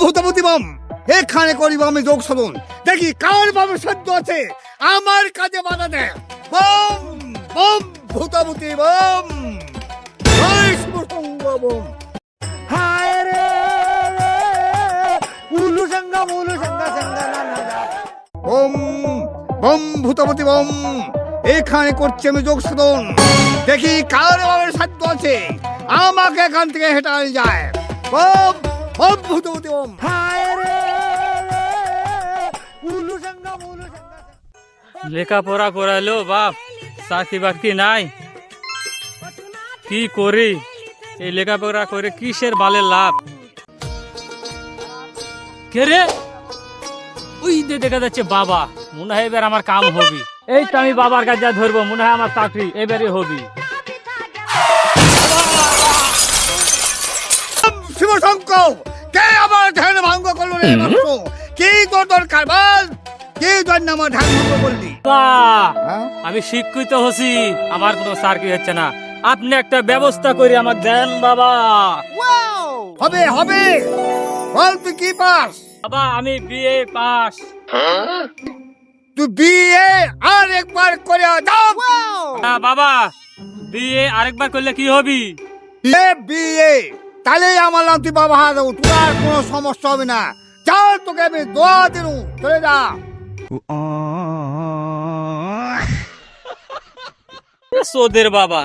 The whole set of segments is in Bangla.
ভূতপতি বাম। এখানে করিব আমি যোগ সাধন দেখি, কার বামে সাধ্য আছে? আমার কাজে বাধা দেয়। বম বম ভূতপতি বম। জয় শিব বম। রে উলু সঙ্গা উলু সঙ্গা সঙ্গা, না না না। বম বম ভূতপতি বম। এখানে করছি আমি যোগ সাধন দেখি, কার বামের সাধ্য আছে? আমাকে এখান থেকে হেঁটানো যায়। বম উলু সঙ্গা লেখাপড়া করালো বাপ চাকরি বাকরি নাই। কি করি? এই লেখাপড়া করে কিসের বালের লাভ? কে রে? ওই দেখা যাচ্ছে বাবা মনে হয় এবার আমার কাম হবি। এই তো আমি বাবার কাছে যা ধরবো মনে হয় আমার চাকরি এবারে হবি। শিব শঙ্কর কে আমার ধ্যান ভঙ্গ করল রে বৎস? কি তোর দরকার বল? কি জন্য আমার ধ্যান ভঙ্গ করলি? হ্যাঁ? আমি শিক্ষিত হছি আমার কোনো চাকরি হচ্ছে না। আপনি একটা ব্যবস্থা করে আমার দেন বাবা। হবে হবে। বল তুই কি পাস? বাবা আমি বিএ পাস। তুই বিয়ে আর একবার করে দাও। হ্যাঁ, বাবা। বিয়ে আরেকবার করলে কি হবি? বিয়ে বিয়ে তাহলে আমার নাম তুই বাবা দেবো তোর আর কোনো সমস্যা হবে না। যাও তোকে আমি দোয়া দিন, চলে যা। সোদের বাবা,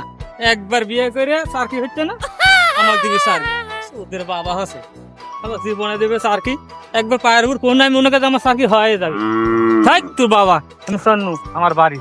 একবার বিয়ে করে চাকরি হচ্ছে না? আমার দিবে চাকরি সোদের বাবা আছে আমার জীবনে দেবে চাকরি একবার পায়ের উপর কোন নাই মনে কাছে আমার চাকরি হয়ে যাবে। থাক তোর বাবা আমার বাড়ি।